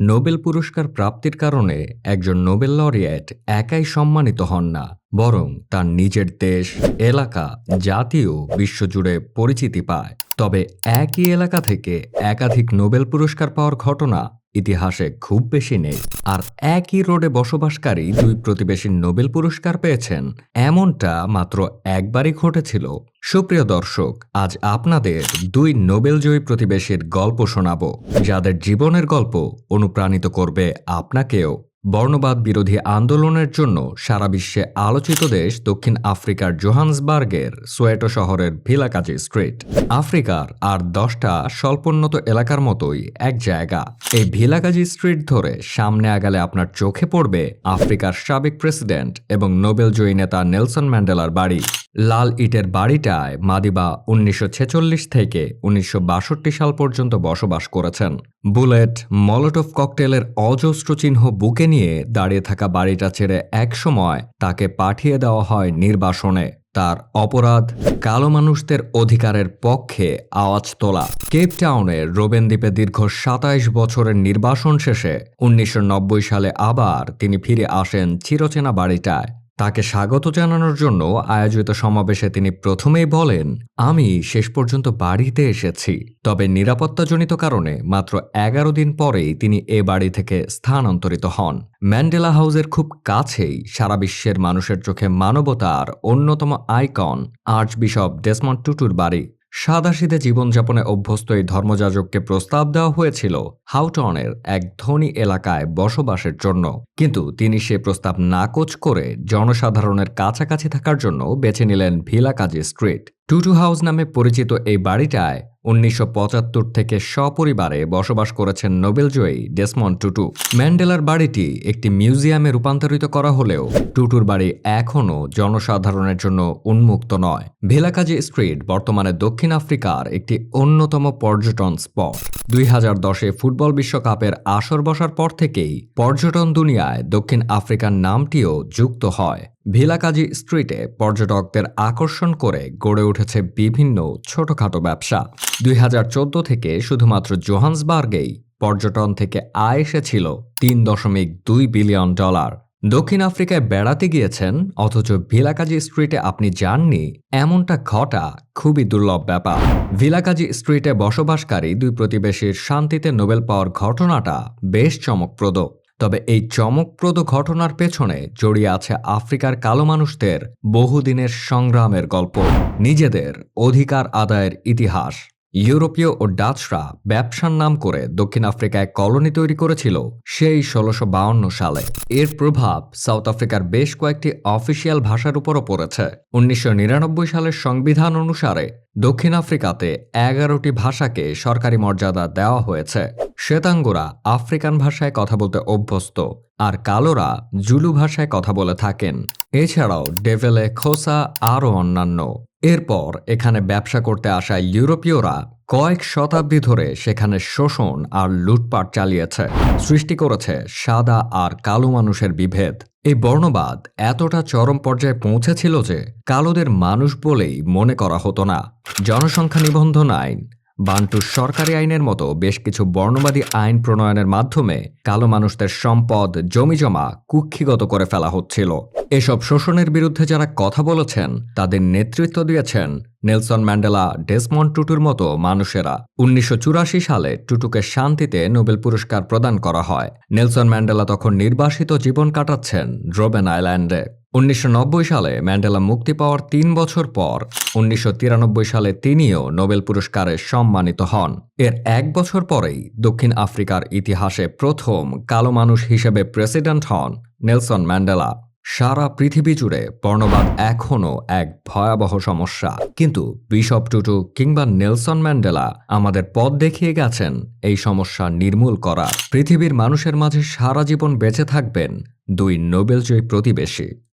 Nobel পুরস্কার প্রাপ্তির কারণে একজন নোবেল লরিয়েট একাই সম্মানিত হন না, বরং তার নিজের দেশ, এলাকা জাতীয় বিশ্বজুড়ে পরিচিতি পায়। তবে একই এলাকা থেকে একাধিক নোবেল পুরস্কার পাওয়ার ঘটনা ইতিহাসে খুব বেশি নেই। আর একই রোডে বসবাসকারী দুই প্রতিবেশীর নোবেল পুরস্কার পেয়েছেন। এমনটা মাত্র একবারই ঘটেছিল। সুপ্রিয় দর্শক, আজ আপনাদের দুই নোবেল জয়ী প্রতিবেশীর গল্প শোনাব, যাদের জীবনের গল্প অনুপ্রাণিত করবে আপনাকেও। বর্ণবাদ বিরোধী আন্দোলনের জন্য সারা বিশ্বে আলোচিত দেশ দক্ষিণ আফ্রিকার জোহান্সবার্গের সোয়েটো শহরের ভিলাকাজি স্ট্রিট। আফ্রিকার আর দশটা স্বল্পোন্নত এলাকার মতোই এক জায়গা। এই ভিলাকাজি স্ট্রিট ধরে সামনে আগালে আপনার চোখে পড়বে আফ্রিকার সাবেক প্রেসিডেন্ট এবং নোবেলজয়ী নেতা নেলসন ম্যান্ডেলার বাড়ি। লাল ইটের বাড়িটায় মাদিবা উনিশশো ছেচল্লিশ থেকে উনিশশো বাষট্টি সাল পর্যন্ত বসবাস করেছেন। বুলেট, মলোটভ ককটেলের অজস্র চিহ্ন বুকে নিয়ে দাঁড়িয়ে থাকা বাড়িটা ছেড়ে একসময় তাকে পাঠিয়ে দেওয়া হয় নির্বাসনে। তার অপরাধ, কালো মানুষদের অধিকারের পক্ষে আওয়াজ তোলা। কেপ টাউনের রোবেন দ্বীপে দীর্ঘ সাতাইশ বছরের নির্বাসন শেষে উনিশশো নব্বই সালে আবার তিনি ফিরে আসেন চিরচেনা বাড়িটায়। তাকে স্বাগত জানানোর জন্য আয়োজিত সমাবেশে তিনি প্রথমেই বলেন, আমি শেষ পর্যন্ত বাড়িতে এসেছি, তবে নিরাপত্তাজনিত কারণে মাত্র এগারো দিন পরেই তিনি এ বাড়ি থেকে স্থানান্তরিত হন। ম্যান্ডেলা হাউসের খুব কাছেই সারা বিশ্বের মানুষের চোখে মানবতার অন্যতম আইকন আর্চ বিশপ ডেসমন্ড টুটুর বাড়ি। সাদাসিধে জীবনযাপনে অভ্যস্ত এই ধর্মযাজককে প্রস্তাব দেওয়া হয়েছিল হাউটনের এক ধনী এলাকায় বসবাসের জন্য। কিন্তু তিনি সে প্রস্তাব নাকচ করে জনসাধারণের কাছাকাছি থাকার জন্য বেছে নিলেন ভিলাকাজি স্ট্রিট। টুটু হাউস নামে পরিচিত এই বাড়িটায় উনিশশো পঁচাত্তর থেকে সপরিবারে বসবাস করেছেন নোবেলজয়ী ডেসমন্ড টুটু। ম্যান্ডেলার বাড়িটি একটি মিউজিয়ামে রূপান্তরিত করা হলেও টুটুর বাড়ি এখনও জনসাধারণের জন্য উন্মুক্ত নয়। ভেলাকাজি স্ট্রিট বর্তমানে দক্ষিণ আফ্রিকার একটি অন্যতম পর্যটন স্পট। দুই হাজার দশে ফুটবল বিশ্বকাপের আসর বসার পর থেকেই পর্যটন দুনিয়ায় দক্ষিণ আফ্রিকার নামটিও যুক্ত হয়। ভিলাকাজি স্ট্রিটে পর্যটকদের আকর্ষণ করে গড়ে উঠেছে বিভিন্ন ছোটখাটো ব্যবসা। দুই হাজার চোদ্দ থেকে শুধুমাত্র জোহান্সবার্গেই পর্যটন থেকে আয় এসেছিল তিন দশমিক দুই বিলিয়ন ডলার। দক্ষিণ আফ্রিকায় বেড়াতে গিয়েছেন, অথচ ভিলাকাজি স্ট্রিটে আপনি যাননি, এমনটা ঘটা খুবই দুর্লভ ব্যাপার। ভিলাকাজি স্ট্রিটে বসবাসকারী দুই প্রতিবেশীর শান্তিতে নোবেল পাওয়ার ঘটনাটা বেশ চমকপ্রদ। তবে এই চমকপ্রদ ঘটনার পেছনে জড়িয়ে আছে আফ্রিকার কালো মানুষদের বহুদিনের সংগ্রামের গল্প, নিজেদের অধিকার আদায়ের ইতিহাস। ইউরোপীয় ও ডাচরা ব্যবসার নাম করে দক্ষিণ আফ্রিকায় কলোনি তৈরি করেছিল সেই ষোলোশো সালে। এর প্রভাব সাউথ আফ্রিকার বেশ কয়েকটি অফিসিয়াল ভাষার উপরও পড়েছে। উনিশশো নিরানব্বই সালের সংবিধান অনুসারে দক্ষিণ আফ্রিকাতে এগারোটি ভাষাকে সরকারি মর্যাদা দেওয়া হয়েছে। শ্বেতাঙ্গরা আফ্রিকান ভাষায় কথা বলতে অভ্যস্ত আর কালোরা জুলু ভাষায় কথা বলে থাকেন। এছাড়াও ডেভেলে খোসা আরও অন্যান্য। এরপর এখানে ব্যবসা করতে আসা ইউরোপীয়রা কয়েক শতাব্দী ধরে সেখানে শোষণ আর লুটপাট চালিয়েছে। সৃষ্টি করেছে সাদা আর কালো মানুষের বিভেদ। এই বর্ণবাদ এতটা চরম পর্যায়ে পৌঁছেছিল যে কালোদের মানুষ বলেই মনে করা হতো না। জনসংখ্যা নিবন্ধন আইন বান্টু সরকারি আইনের মতো বেশ কিছু বর্ণবাদী আইন প্রণয়নের মাধ্যমে কালো মানুষদের সম্পদ, জমিজমা কুক্ষিগত করে ফেলা হচ্ছিল। এসব শোষণের বিরুদ্ধে যারা কথা বলেছেন, তাদের নেতৃত্ব দিয়েছেন নেলসন ম্যান্ডেলা, ডেসমন্ড টুটুর মতো মানুষেরা। উনিশশো চুরাশি সালে টুটুকে শান্তিতে নোবেল পুরস্কার প্রদান করা হয়। নেলসন ম্যান্ডেলা তখন নির্বাসিত জীবন কাটাচ্ছেন ড্রোবেন আইল্যান্ডে। উনিশশো নব্বই সালে ম্যান্ডেলা মুক্তি পাওয়ার তিন বছর পর উনিশশো তিরানব্বই সালে তিনিও নোবেল পুরস্কারে সম্মানিত হন। এর এক বছর পরেই দক্ষিণ আফ্রিকার ইতিহাসে প্রথম কালো মানুষ হিসেবে প্রেসিডেন্ট হন নেলসন ম্যান্ডেলা। সারা পৃথিবী জুড়ে বর্ণবাদ এখনও এক ভয়াবহ সমস্যা। কিন্তু বিশপ টুটু কিংবা নেলসন ম্যান্ডেলা আমাদের পথ দেখিয়ে গেছেন এই সমস্যা নির্মূল করা। পৃথিবীর মানুষের মাঝে সারা জীবন বেঁচে থাকবেন দুই নোবেলজয়ী প্রতিবেশী।